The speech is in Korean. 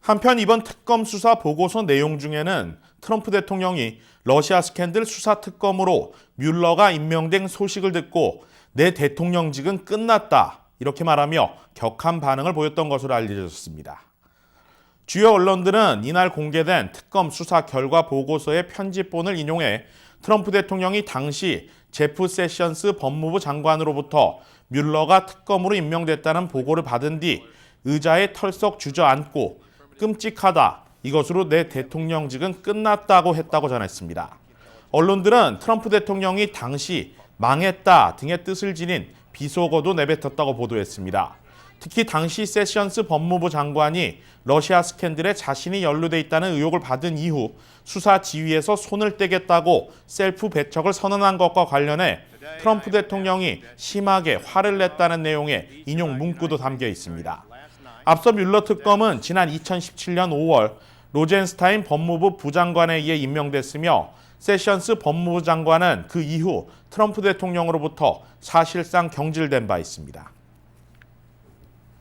한편 이번 특검 수사 보고서 내용 중에는 트럼프 대통령이 러시아 스캔들 수사 특검으로 뮬러가 임명된 소식을 듣고 내 대통령직은 끝났다 이렇게 말하며 격한 반응을 보였던 것으로 알려졌습니다. 주요 언론들은 이날 공개된 특검 수사 결과 보고서의 편집본을 인용해 트럼프 대통령이 당시 제프 세션스 법무부 장관으로부터 뮬러가 특검으로 임명됐다는 보고를 받은 뒤 의자에 털썩 주저앉고 끔찍하다. 이것으로 내 대통령직은 끝났다고 했다고 전했습니다. 언론들은 트럼프 대통령이 당시 망했다 등의 뜻을 지닌 비속어도 내뱉었다고 보도했습니다. 특히 당시 세션스 법무부 장관이 러시아 스캔들에 자신이 연루돼 있다는 의혹을 받은 이후 수사 지휘에서 손을 떼겠다고 셀프 배척을 선언한 것과 관련해 트럼프 대통령이 심하게 화를 냈다는 내용의 인용 문구도 담겨 있습니다. 앞서 뮬러 특검은 지난 2017년 5월 로젠스타인 법무부 부장관에 의해 임명됐으며 세션스 법무부 장관은 그 이후 트럼프 대통령으로부터 사실상 경질된 바 있습니다.